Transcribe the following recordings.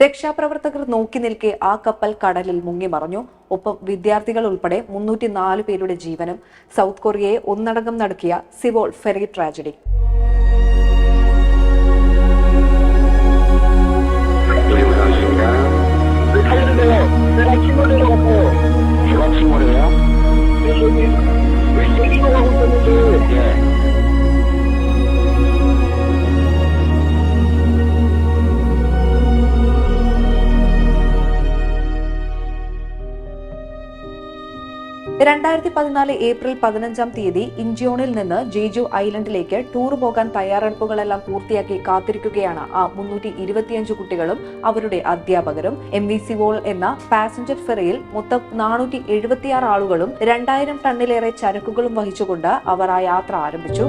രക്ഷാപ്രവർത്തകർ നോക്കി നിൽക്കെ ആ കപ്പൽ കടലിൽ മുങ്ങി മറഞ്ഞു. ഒപ്പം വിദ്യാർത്ഥികൾ ഉൾപ്പെടെ മുന്നൂറ്റി നാല് പേരുടെ ജീവനും സൗത്ത് കൊറിയയെ ഒന്നടങ്കം നടക്കിയ സിവോൾ ഫെറി ട്രാജഡി. രണ്ടായിരത്തി പതിനാല് ഏപ്രിൽ പതിനഞ്ചാം തീയതി ഇഞ്ചിയോണിൽ നിന്ന് ജെജു ഐലൻഡിലേക്ക് ടൂർ പോകാൻ തയ്യാറെടുപ്പുകളെല്ലാം പൂർത്തിയാക്കി കാത്തിരിക്കുകയാണ് ആ മുന്നൂറ്റി ഇരുപത്തിയഞ്ച് കുട്ടികളും അവരുടെ അധ്യാപകരും. എം വി സി വോൾ എന്ന പാസഞ്ചർ ഫെറിയിൽ മൊത്തം നാനൂറ്റി എഴുപത്തിയാറ് ആളുകളും രണ്ടായിരം ടണ്ണിലേറെ ചരക്കുകളും വഹിച്ചുകൊണ്ട് അവർ ആ യാത്ര ആരംഭിച്ചു.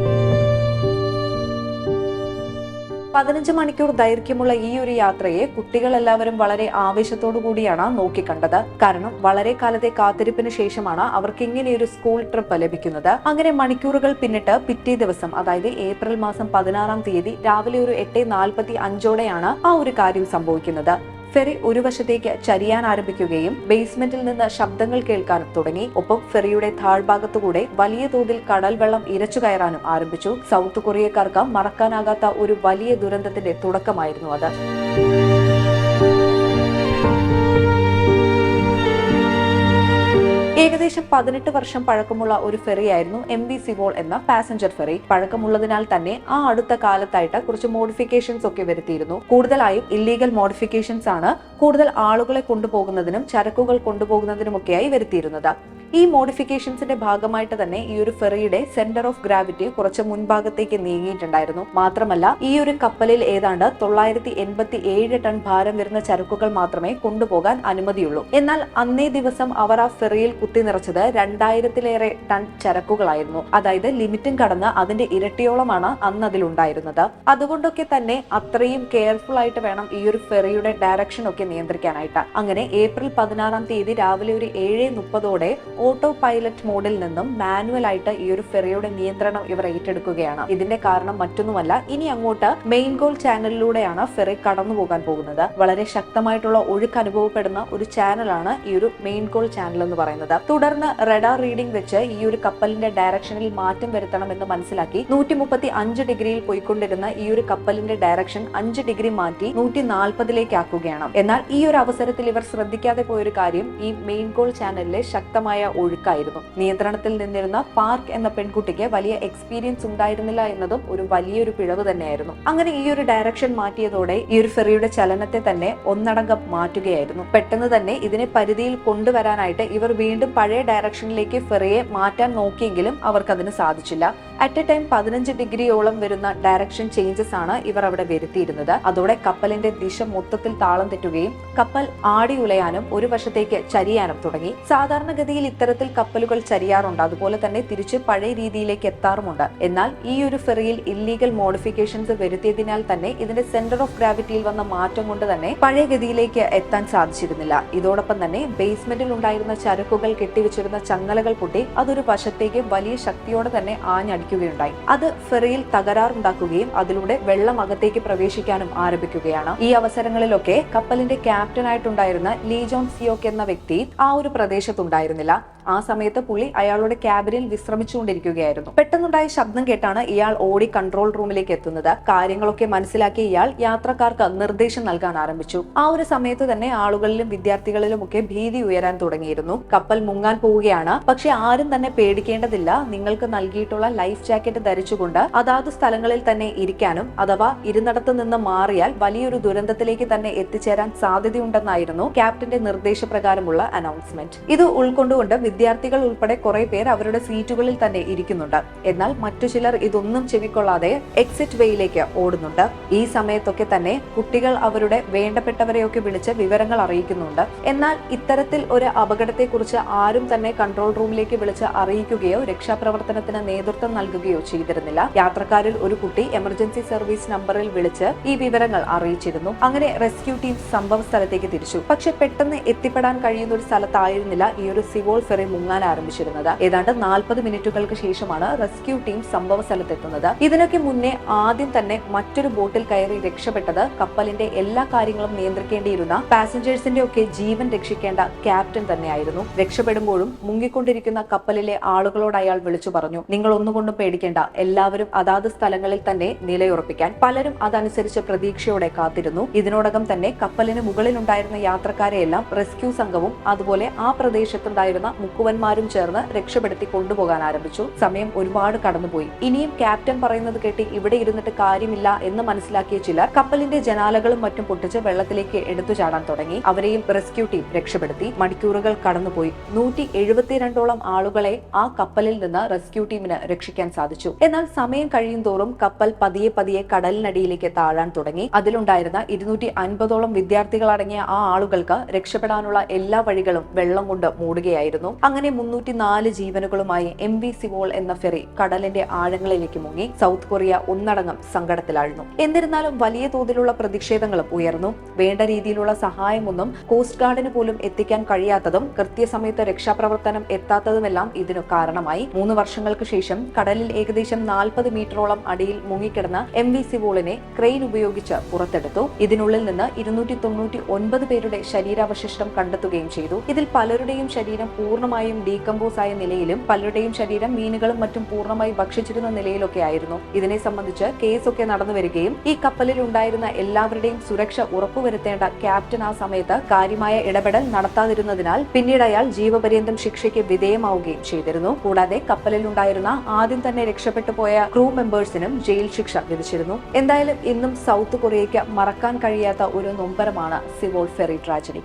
പതിനഞ്ച് മണിക്കൂർ ദൈർഘ്യമുള്ള ഈ ഒരു യാത്രയെ കുട്ടികൾ എല്ലാവരും വളരെ ആവേശത്തോടു കൂടിയാണ് നോക്കിക്കണ്ടത്. കാരണം വളരെ കാലത്തെ കാത്തിരിപ്പിന് ശേഷമാണ് അവർക്ക് ഇങ്ങനെയൊരു സ്കൂൾ ട്രിപ്പ് ലഭിക്കുന്നത്. അങ്ങനെ മണിക്കൂറുകൾ പിന്നിട്ട് പിറ്റേ ദിവസം അതായത് ഏപ്രിൽ മാസം പതിനാറാം തീയതി രാവിലെ ഒരു എട്ട് നാൽപ്പത്തി അഞ്ചോടെയാണ് ആ ഒരു കാര്യം സംഭവിക്കുന്നത്. ഫെറി ഒരു വശത്തേക്ക് ചരിയാൻ ആരംഭിക്കുകയും ബേസ്മെന്റിൽ നിന്ന് ശബ്ദങ്ങൾ കേൾക്കാൻ തുടങ്ങി. ഒപ്പം ഫെറിയുടെ താഴ്ഭാഗത്തുകൂടെ വലിയ തോതിൽ കടൽ വെള്ളം ഇരച്ചു കയറാനും ആരംഭിച്ചു. സൗത്ത് കൊറിയക്കാർക്ക് മറക്കാനാകാത്ത ഒരു വലിയ ദുരന്തത്തിന്റെ തുടക്കമായിരുന്നു അത്. ഏകദേശം പതിനെട്ട് വർഷം പഴക്കമുള്ള ഒരു ഫെറിയായിരുന്നു എം വി സിവോൾ എന്ന പാസഞ്ചർ ഫെറി. പഴക്കമുള്ളതിനാൽ തന്നെ ആ അടുത്ത കാലത്തായിട്ട് കുറച്ച് മോഡിഫിക്കേഷൻസ് ഒക്കെ വരുത്തിയിരുന്നു. കൂടുതലായും ഇല്ലീഗൽ മോഡിഫിക്കേഷൻസ് ആണ് കൂടുതൽ ആളുകളെ കൊണ്ടുപോകുന്നതിനും ചരക്കുകൾ കൊണ്ടുപോകുന്നതിനുമൊക്കെയായി വരുത്തിയിരുന്നത്. ഈ മോഡിഫിക്കേഷൻസിന്റെ ഭാഗമായിട്ട് തന്നെ ഈ ഒരു ഫെറിയുടെ സെന്റർ ഓഫ് ഗ്രാവിറ്റി കുറച്ച് മുൻഭാഗത്തേക്ക് നീങ്ങിയിട്ടുണ്ടായിരുന്നു. മാത്രമല്ല ഈ ഒരു കപ്പലിൽ ഏതാണ്ട് തൊള്ളായിരത്തി എൺപത്തി ഏഴ് ടൺ ഭാരം വരുന്ന ചരക്കുകൾ മാത്രമേ കൊണ്ടുപോകാൻ അനുമതിയുള്ളൂ. എന്നാൽ അന്നേ ദിവസം അവർ ആ ഫെറിയിൽ കുത്തി നിറച്ചത് രണ്ടായിരത്തിലേറെ ടൺ ചരക്കുകളായിരുന്നു. അതായത് ലിമിറ്റും കടന്ന് അതിന്റെ ഇരട്ടിയോളമാണ് അന്ന് അതിലുണ്ടായിരുന്നത്. അതുകൊണ്ടൊക്കെ തന്നെ അത്രയും കെയർഫുൾ ആയിട്ട് വേണം ഈ ഒരു ഫെറിയുടെ ഡയറക്ഷൻ ഒക്കെ നിയന്ത്രിക്കാനായിട്ട്. അങ്ങനെ ഏപ്രിൽ പതിനാറാം തീയതി രാവിലെ ഒരു ഏഴ് മുപ്പതോടെ ഓട്ടോ പൈലറ്റ് മോഡിൽ നിന്നും മാനുവൽ ആയിട്ട് ഈ ഒരു ഫെറിയുടെ നിയന്ത്രണം ഇവർ ഏറ്റെടുക്കുകയാണ്. ഇതിന്റെ കാരണം മറ്റൊന്നുമല്ല ഇനി അങ്ങോട്ട് മെയിൻ ഗോൾ ചാനലിലൂടെയാണ് ഫെറി കടന്നു പോകാൻ പോകുന്നത്. വളരെ ശക്തമായിട്ടുള്ള ഒഴുക്ക് അനുഭവപ്പെടുന്ന ഒരു ചാനലാണ് ഈ ഒരു മെയിൻ ഗോൾ ചാനൽ എന്ന് പറയുന്നത്. തുടർന്ന് റഡാർ റീഡിംഗ് വെച്ച് ഈ ഒരു കപ്പലിന്റെ ഡയറക്ഷനിൽ മാറ്റം വരുത്തണം എന്ന് മനസ്സിലാക്കി നൂറ്റി മുപ്പത്തി അഞ്ച് ഡിഗ്രിയിൽ പോയിക്കൊണ്ടിരുന്ന ഈ ഒരു കപ്പലിന്റെ ഡയറക്ഷൻ അഞ്ച് ഡിഗ്രി മാറ്റി നൂറ്റി നാൽപ്പതിലേക്ക് ആക്കുകയാണ് എന്നാൽ ഈ ഒരു അവസരത്തിൽ ഇവർ ശ്രദ്ധിക്കാതെ പോയൊരു കാര്യം ഈ മെയിൻ ഗോൾ ചാനലിലെ ശക്തമായ ഒഴുക്കായിരുന്നു. നിയന്ത്രണത്തിൽ നിന്നിരുന്ന പാർക്ക് എന്ന പെൺകുട്ടിക്ക് വലിയ എക്സ്പീരിയൻസ് ഉണ്ടായിരുന്നില്ല എന്നതും ഒരു വലിയൊരു പിഴവ് തന്നെയായിരുന്നു. അങ്ങനെ ഈ ഒരു ഡയറക്ഷൻ മാറ്റിയതോടെ ഈ ഒരു ഫെറിയുടെ ചലനത്തെ തന്നെ ഒന്നടങ്കം മാറ്റുകയായിരുന്നു. പെട്ടെന്ന് തന്നെ ഇതിനെ പരിധിയിൽ കൊണ്ടുവരാനായിട്ട് ഇവർ വീണ്ടും പഴയ ഡയറക്ഷനിലേക്ക് ഫെറിയെ മാറ്റാൻ നോക്കിയെങ്കിലും അവർക്കതിന് സാധിച്ചില്ല. അറ്റ് എ ടൈം പതിനഞ്ച് ഡിഗ്രിയോളം വരുന്ന ഡയറക്ഷൻ ചേഞ്ചസ് ആണ് ഇവർ അവിടെ വരുത്തിയിരുന്നത്. അതോടെ കപ്പലിന്റെ ദിശ മൊത്തത്തിൽ താളം തെറ്റുകയും കപ്പൽ ആടി ഉലയാനും ഒരു വശത്തേക്ക് ചരിയാനും തുടങ്ങി. സാധാരണഗതിയിൽ ഇത്തരത്തിൽ കപ്പലുകൾ ചരിയാറുണ്ട്. അതുപോലെ തന്നെ തിരിച്ച് പഴയ രീതിയിലേക്ക് എത്താറുമുണ്ട്. എന്നാൽ ഈ ഒരു ഫെറിയിൽ ഇല്ലീഗൽ മോഡിഫിക്കേഷൻസ് വരുത്തിയതിനാൽ തന്നെ ഇതിന്റെ സെന്റർ ഓഫ് ഗ്രാവിറ്റിയിൽ വന്ന മാറ്റം കൊണ്ട് തന്നെ പഴയ ഗതിയിലേക്ക് എത്താൻ സാധിച്ചിരുന്നില്ല. ഇതോടൊപ്പം തന്നെ ബേസ്മെന്റിൽ ഉണ്ടായിരുന്ന ചരക്കുകൾ കെട്ടിവെച്ചിരുന്ന ചങ്ങലകൾ പൊട്ടി അതൊരു വശത്തേക്ക് വലിയ ശക്തിയോടെ തന്നെ ആഞ്ഞടിക്കുകയുണ്ടായി അത് ഫെറിയിൽ തകരാറുണ്ടാക്കുകയും അതിലൂടെ വെള്ളം അകത്തേക്ക് പ്രവേശിക്കാനും ആരംഭിക്കുകയാണ്. ഈ അവസരങ്ങളിലൊക്കെ കപ്പലിന്റെ ക്യാപ്റ്റനായിട്ടുണ്ടായിരുന്ന ലീജോൺ സിയോക്ക് എന്ന വ്യക്തി ആ ഒരു പ്രദേശത്തുണ്ടായിരുന്നില്ല. ആ സമയത്ത് പുള്ളി അയാളുടെ ക്യാബിനിൽ വിശ്രമിച്ചുകൊണ്ടിരിക്കുകയായിരുന്നു. പെട്ടെന്നുണ്ടായ ശബ്ദം കേട്ടാണ് ഇയാൾ ഓടി കൺട്രോൾ റൂമിലേക്ക് എത്തുന്നത്. കാര്യങ്ങളൊക്കെ മനസ്സിലാക്കി ഇയാൾ യാത്രക്കാർക്ക് നിർദ്ദേശം നൽകാൻ ആരംഭിച്ചു. ആ ഒരു സമയത്ത് തന്നെ ആളുകളിലും വിദ്യാർത്ഥികളിലും ഒക്കെ ഭീതി ഉയരാൻ തുടങ്ങിയിരുന്നു. കപ്പൽ മുങ്ങാൻ പോവുകയാണ്. പക്ഷെ ആരും തന്നെ പേടിക്കേണ്ടതില്ല. നിങ്ങൾക്ക് നൽകിയിട്ടുള്ള ലൈഫ് ജാക്കറ്റ് ധരിച്ചുകൊണ്ട് അതാത് സ്ഥലങ്ങളിൽ തന്നെ ഇരിക്കാനും അഥവാ ഇരുന്നിടത്ത് നിന്ന് മാറിയാൽ വലിയൊരു ദുരന്തത്തിലേക്ക് തന്നെ എത്തിച്ചേരാൻ സാധ്യതയുണ്ടെന്നായിരുന്നു ക്യാപ്റ്റന്റെ നിർദ്ദേശപ്രകാരമുള്ള അനൗൺസ്മെന്റ്. ഇത് ഉൾക്കൊണ്ടുകൊണ്ട് വിദ്യാർത്ഥികൾ ഉൾപ്പെടെ കുറെ പേർ അവരുടെ സീറ്റുകളിൽ തന്നെ ഇരിക്കുന്നുണ്ട്. എന്നാൽ മറ്റു ചിലർ ഇതൊന്നും ചെവിക്കൊള്ളാതെ എക്സിറ്റ് വേയിലേക്ക് ഓടുന്നുണ്ട്. ഈ സമയത്തൊക്കെ തന്നെ കുട്ടികൾ അവരുടെ വേണ്ടപ്പെട്ടവരെയൊക്കെ വിളിച്ച് വിവരങ്ങൾ അറിയിക്കുന്നുണ്ട്. എന്നാൽ ഇത്തരത്തിൽ ഒരു അപകടത്തെക്കുറിച്ച് ആരും തന്നെ കൺട്രോൾ റൂമിലേക്ക് വിളിച്ച് അറിയിക്കുകയോ രക്ഷാപ്രവർത്തനത്തിന് നേതൃത്വം നൽകുകയോ ചെയ്തിരുന്നില്ല. യാത്രക്കാരിൽ ഒരു കുട്ടി എമർജൻസി സർവീസ് നമ്പറിൽ വിളിച്ച് ഈ വിവരങ്ങൾ അറിയിച്ചിരുന്നു. അങ്ങനെ റെസ്ക്യൂ ടീം സംഭവ സ്ഥലത്തേക്ക് തിരിച്ചു. പക്ഷെ പെട്ടെന്ന് എത്തിപ്പെടാൻ കഴിയുന്ന ഒരു സ്ഥലത്തായിരുന്നില്ല ഈ ഒരു സിവോൾ ഫെറി മുങ്ങാൻ ആരംഭിച്ചിരുന്നത്. ഏതാണ്ട് നാൽപ്പത് മിനിറ്റുകൾക്ക് ശേഷമാണ് റെസ്ക്യൂ ടീം സംഭവ സ്ഥലത്തെത്തുന്നത്. ഇതിനൊക്കെ മുന്നേ ആദ്യം തന്നെ മറ്റൊരു ബോട്ടിൽ കയറി രക്ഷപ്പെട്ടത് കപ്പലിന്റെ എല്ലാ കാര്യങ്ങളും നിയന്ത്രിക്കേണ്ടിയിരുന്ന പാസഞ്ചേഴ്സിന്റെ ഒക്കെ ജീവൻ രക്ഷിക്കേണ്ട ക്യാപ്റ്റൻ തന്നെയായിരുന്നു. രക്ഷപ്പെടുമ്പോഴും മുങ്ങിക്കൊണ്ടിരിക്കുന്ന കപ്പലിലെ ആളുകളോട് അയാൾ വിളിച്ചു പറഞ്ഞു നിങ്ങൾ ഒന്നുകൊണ്ടും പേടിക്കേണ്ട. എല്ലാവരും അതാത് സ്ഥലങ്ങളിൽ തന്നെ നിലയുറപ്പിക്കാൻ. പലരും അതനുസരിച്ച് പ്രതീക്ഷയോടെ കാത്തിരുന്നു. ഇതിനോടകം തന്നെ കപ്പലിന് മുകളിലുണ്ടായിരുന്ന യാത്രക്കാരെയെല്ലാം റെസ്ക്യൂ സംഘവും അതുപോലെ ആ പ്രദേശത്തുണ്ടായിരുന്ന മുക്കുവന്മാരും ചേർന്ന് രക്ഷപ്പെടുത്തി കൊണ്ടുപോകാൻ ആരംഭിച്ചു. സമയം ഒരുപാട് കടന്നുപോയി. ഇനിയും ക്യാപ്റ്റൻ പറയുന്നത് കേട്ട് ഇവിടെ ഇരുന്നിട്ട് കാര്യമില്ല എന്ന് മനസ്സിലാക്കിയ ചിലർ കപ്പലിന്റെ ജനാലകളും മറ്റും പൊട്ടിച്ച് വെള്ളത്തിലേക്ക് എടുത്തു ചാടാൻ തുടങ്ങി. അവരെയും റെസ്ക്യൂ ടീം രക്ഷപ്പെടുത്തി. മണിക്കൂറുകൾ കടന്നുപോയി. നൂറ്റി എഴുപത്തിരണ്ടോളം ആളുകളെ ആ കപ്പലിൽ നിന്ന് റെസ്ക്യൂ ടീമിന് രക്ഷിക്കാൻ സാധിച്ചു. എന്നാൽ സമയം കഴിയും തോറും കപ്പൽ പതിയെ പതിയെ കടലിനടിയിലേക്ക് താഴാൻ തുടങ്ങി. അതിലുണ്ടായിരുന്ന ഇരുന്നൂറ്റി അൻപതോളം വിദ്യാർത്ഥികളടങ്ങിയ ആ ആളുകൾക്ക് രക്ഷപ്പെടാനുള്ള എല്ലാ വഴികളും വെള്ളം കൊണ്ട് മൂടുകയായിരുന്നു. അങ്ങനെ മുന്നൂറ്റി നാല് ജീവനുകളുമായി എം വി സിവോൾ എന്ന ഫെറി കടലിന്റെ ആഴങ്ങളിലേക്ക് മുങ്ങി സൗത്ത് കൊറിയ ഒന്നടങ്കം സങ്കടത്തിലായിരുന്നു എന്നിരുന്നാലും വലിയ തോതിലുള്ള പ്രതിഷേധങ്ങളും ഉയർന്നു. വേണ്ട രീതിയിലുള്ള സഹായമൊന്നും കോസ്റ്റ് ഗാർഡിന് പോലും എത്തിക്കാൻ കഴിയാത്തതും കൃത്യസമയത്ത് രക്ഷാപ്രവർത്തനം എത്താത്തതുമെല്ലാം ഇതിനു കാരണമായി. മൂന്ന് വർഷങ്ങൾക്ക് ശേഷം കടലിൽ ഏകദേശം നാൽപ്പത് മീറ്ററോളം അടിയിൽ മുങ്ങിക്കിടന്ന എം വി സിവോളിനെ ക്രെയിൻ ഉപയോഗിച്ച് പുറത്തെടുത്തു. ഇതിനുള്ളിൽ നിന്ന് ഇരുന്നൂറ്റി തൊണ്ണൂറ്റി ഒൻപത് പേരുടെ ശരീരാവശിഷ്ടം കണ്ടെത്തുകയും ചെയ്തു. ഇതിൽ പലരുടെയും ശരീരം പൂർണമായും ഡീകമ്പോസ് ആയ നിലയിലും പലരുടെയും ശരീരം മീനുകളും മറ്റും പൂർണമായി ഭക്ഷിച്ചിരുന്ന നിലയിലൊക്കെ ആയിരുന്നു ഇതിനെ സംബന്ധിച്ച് കേസൊക്കെ നടന്നു വരികയും ഈ കപ്പലിൽ ഉണ്ടായിരുന്ന എല്ലാവരുടെയും സുരക്ഷ ഉറപ്പുവരുത്തേണ്ട ക്യാപ്റ്റൻ ആ സമയത്ത് കാര്യമായ ഇടപെടൽ നടത്താതിരുന്നതിനാൽ പിന്നീട് അയാൾ ജീവപര്യന്തം ശിക്ഷയ്ക്ക് വിധേയമാവുകയും ചെയ്തിരുന്നു. കൂടാതെ കപ്പലിൽ ഉണ്ടായിരുന്ന ആദ്യം തന്നെ രക്ഷപ്പെട്ടു പോയ ക്രൂ മെമ്പേഴ്സിനും ജയിൽ ശിക്ഷ വിധിച്ചിരുന്നു. എന്തായാലും ഇന്നും സൗത്ത് കൊറിയയ്ക്ക് മറക്കാൻ കഴിയാത്ത ഒരു നൊമ്പരമാണ് സിവോൾ ഫെറി ട്രാജഡി.